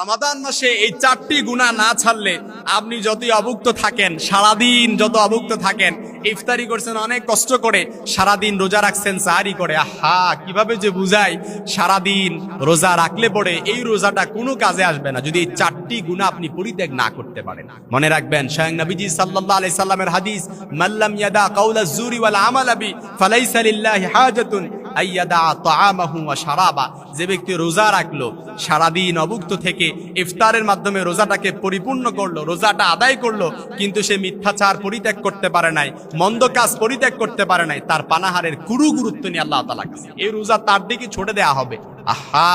রমাদান মাসে এই চারটি গুণা না ছাড়লে আপনি যতই অভুক্ত থাকেন, সারাদিন যত অভুক্ত থাকেন, ইফতারি করছেন অনেক কষ্ট করে, সারাদিন রোজা রাখছেন সাহারি করে। আহা, কীভাবে যে বুঝাই, সারাদিন রোজা রাখলে পরে এই রোজাটা কোনো কাজে আসবে না, যদি এই চারটি গুণা আপনি পরিত্যাগ না করতে পারেন। মনে রাখবেন, স্বয়ং নবীজি সাল্লাল্লাহু আলাইহি সাল্লামের হাদিস মাল্লাম ইয়াদা কাউলা জুরি ওয়াল আমালা বি, ফালাইসা হাজাতুন। শারাবা। যে ব্যক্তি রোজা রাখল, সারাদিন অভুক্ত থেকে ইফতারের মাধ্যমে রোজাটাকে পরিপূর্ণ করল, রোজাটা আদায় করল, কিন্তু সে মিথ্যাচার পরিত্যাগ করতে পারে নাই, মন্দ কাজ পরিত্যাগ করতে পারে নাই, তার পানাহারের কুরু গুরুত্ব নিয়ে আল্লাহ তালা কাছে। এই রোজা তার দিকে ছোটে দেয়া হবে। আহা,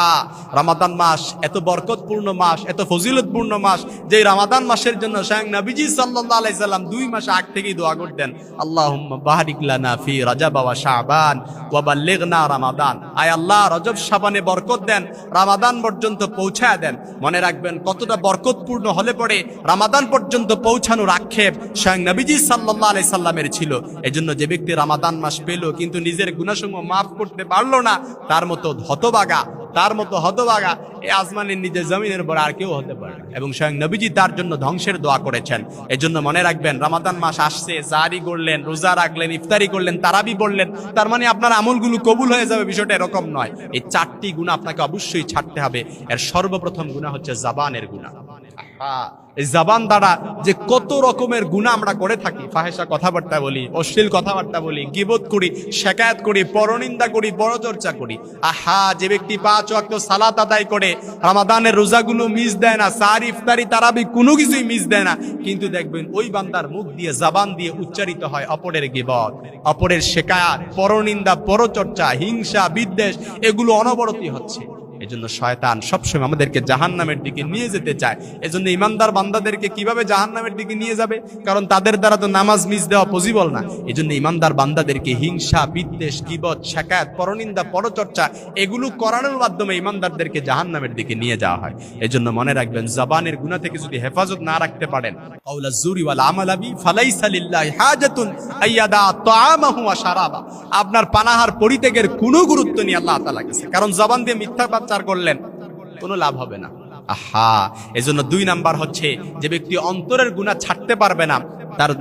রামাদান মাস এত বরকতপূর্ণ মাস, এত ফজিলতপূর্ণ মাস যে রামাদান মাসের জন্য স্বয়ং নবীজি সাল্লাল্লাহু আলাইহি সাল্লাম দুই মাস আগ থেকেই দোয়া করতেন, আল্লাহুম্মা বারিক লানা ফি রাজাব ওয়া শাবান ওয়া বাল্লিগনা রামাদান। আয় আল্লাহ, রজব, শাবানে বরকত দেন, রামাদান পর্যন্ত পৌঁছায় দেন। মনে রাখবেন, কতটা বরকতপূর্ণ হলে পরে রামাদান পর্যন্ত পৌঁছানোর আক্ষেপ স্বয়ং নবীজি সাল্লাল্লাহু আলাইহি সাল্লামের ছিল। এজন্য যে ব্যক্তি রামাদান মাস পেল, কিন্তু নিজের গুনাহসমূহ মাফ করতে পারল না, তার মতো হতবাগা তার মতো হতবাগা এই আসমানের নিজের জমিনের উপর আর কেউ হতে পারে এবং স্বয়ং নবীজি তার জন্য ধ্বংসের দোয়া করেছেন। এজন্য মনে রাখবেন, রামাদান মাস আসছে, জারি করলেন, রোজা রাখলেন, ইফতারি করলেন, তারাবি বললেন তার মানে আপনার আমলগুলো কবুল হয়ে যাবে, বিষয়টা এরকম নয়। এই চারটি গুণা আপনাকে অবশ্যই ছাড়তে হবে। এর সর্বপ্রথম গুণা হচ্ছে জাবানের গুণা। এই দ্বারা যে কত রকমের গুণা আমরা করে থাকি ফাহেসা কথাবার্তা বলি, অশ্লীল কথাবার্তা বলি, গিবত করি, শেকায়াত করি, পরনিন্দা করি পরচর্চা করি। আহা, যে ব্যক্তি পাঁচ ওয়াক্ত সালাত আদায় করে, রামাদানের রোজাগুলো মিস দেয় না সার ইফতারি তারাবি কোনো কিছুই মিস দেয় না, কিন্তু দেখবেন ওই বান্দার মুখ দিয়ে জাবান দিয়ে উচ্চারিত হয় অপরের গিবত, অপরের শেকায়াত, পরনিন্দা, পরচর্চা, হিংসা, বিদ্বেষ, এগুলো অনবরতই হচ্ছে। এজন্য শয়তান সবসময় আমাদেরকে জাহান্নামের দিকে নিয়ে যেতে চায়। এজন্য ইমানদার বান্দাদেরকে কীভাবে জাহান্নামের দিকে নিয়ে যাবে? কারণ তাদের দ্বারা তো নামাজ মিস দেওয়া পসিবল না। এজন্য ইমানদার বান্দাদেরকে হিংসা, বিদ্বেষ কিবত শেখায়ত পরনিন্দা, পরচর্চা এগুলো করানোর মাধ্যমে ইমানদারদেরকে জাহান্নামের দিকে নিয়ে যাওয়া হয়। এজন্য মনে রাখবেন, জবানের গুণা থেকে যদি হেফাজত না রাখতে পারেন আপনার পানাহার পরিত্যাগের কোনো গুরুত্ব নেই আল্লাহ কারণ জবান দিয়ে মিথ্যা পাচার করলেন। কোনো লাভ হবে না। আহা, এজন্য দুই নাম্বার হচ্ছে, যে ব্যক্তি অন্তরের গুণা ছাড়তে পারবে না, তার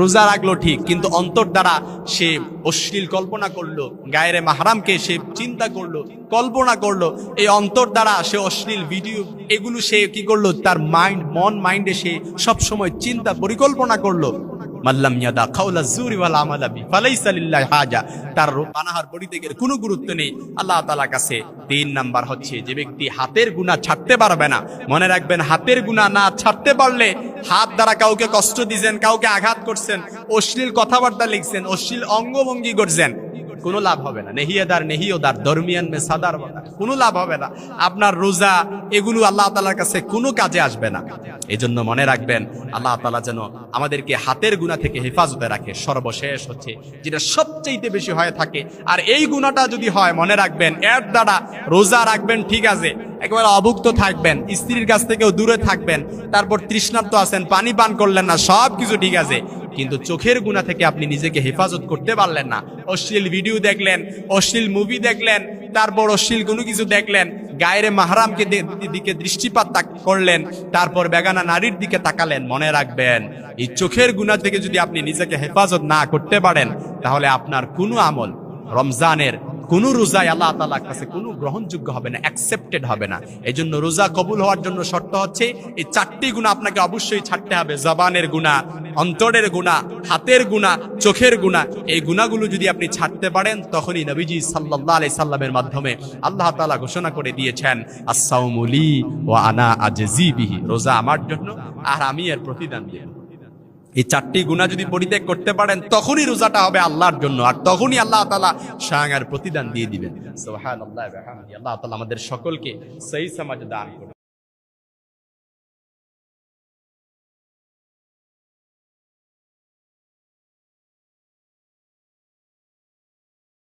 রোজা রাখল ঠিক, কিন্তু অন্তর দ্বারা সে অশ্লীল কল্পনা করল, গায়ের মাহারামকে সে চিন্তা করল, কল্পনা করল, এই অন্তর দ্বারা সে অশ্লীল ভিডিও, এগুলো সে কি করল, তার মাইন্ড মন মাইন্ডে সে সবসময় চিন্তা পরিকল্পনা করল। মাল্লাম ইয়াদা খাওলা জুরি ওয়াল আমালাবি ফালাইসা লিল্লাহি হাজা। তার পানাহার বড়িতে গেলে কোনো গুরুত্ব নেই। আল্লাহ তাআলার কাছে তিন নাম্বার হচ্ছে যে ব্যক্তি হাতের গুনাহ ছাড়তে পারবে না, মনে রাখবেন হাতের গুনাহ না ছাড়তে পারলে হাত দ্বারা কাউকে কষ্ট দিয়েছেন কাউকে আঘাত করছেন, অশ্লীল কথাবার্তা লিখছেন, অশ্লীল অঙ্গভঙ্গি করছেন। কোনো লাভ হবে না। নেহিয়াদার নেহিওদার দরমিয়ান মে সাদার কোনো লাভ হবে না। আপনার রোজা, এগুলো আল্লাহ তালার কাছে কোনো কাজে আসবে না। এই জন্য মনে রাখবেন, আল্লাহ তালা যেন আমাদেরকে হাতের গুণা থেকে হেফাজতে রাখে। সর্বশেষ হচ্ছে, যেটা সবচেয়ে বেশি হয়ে থাকে। আর এই গুণাটা যদি হয়, মনে রাখবেন, এর দ্বারা রোজা রাখবেন, ঠিক আছে, একেবারে অভুক্ত থাকবেন, স্ত্রীর কাছ থেকেও দূরে থাকবেন, তারপর তৃষ্ণার্ত আছেন, পানি পান করলেন না সব কিছু ঠিক আছে। কিন্তু চোখের গুণা থেকে আপনি নিজেকে হেফাজত করতে পারলেন না। অশ্লীল ভিডিও দেখলেন, অশ্লীল মুভি দেখলেন, তারপর অশ্লীল কোনো কিছু দেখলেন, গায়ের মাহারামকে দিকে দৃষ্টিপাত করলেন, তারপর বেগানা নারীর দিকে তাকালেন, মনে রাখবেন, এই চোখের গুণা থেকে যদি আপনি নিজেকে হেফাজত না করতে পারেন, তাহলে আপনার কোনো আমল রমজানের কোন রোজায় আল্লাহ তালার কাছে কোনো গ্রহণযোগ্য হবে না অ্যাকসেপ্টেড হবে না। এই জন্য রোজা কবুল হওয়ার জন্য শর্ত হচ্ছে, এই চারটি গুণা আপনাকে অবশ্যই ছাড়তে হবে। জবানের গুণা অন্তরের গুণা হাতের গুণা চোখের গুণা এই গুণাগুলো যদি আপনি ছাড়তে পারেন, তখনই নবীজি সাল্লাহ আলাই সাল্লামের মাধ্যমে আল্লাহ তালা ঘোষণা করে দিয়েছেন আসাউমুলি ও আনা আজিবিহি রোজা আমার জন্য আর আমি এর প্রতিদান দিয়ে এই চারটি গুণা যদি পরিত্যাগ করতে পারেন, তখনই রোজাটা হবে আল্লাহর জন্য। আর তখনই আল্লাহ তালা আর প্রতিদান দিয়ে দিবেন। ওয়া আল্লাহ তালা আমাদের সকলকে সেই সমাজ দান করুন।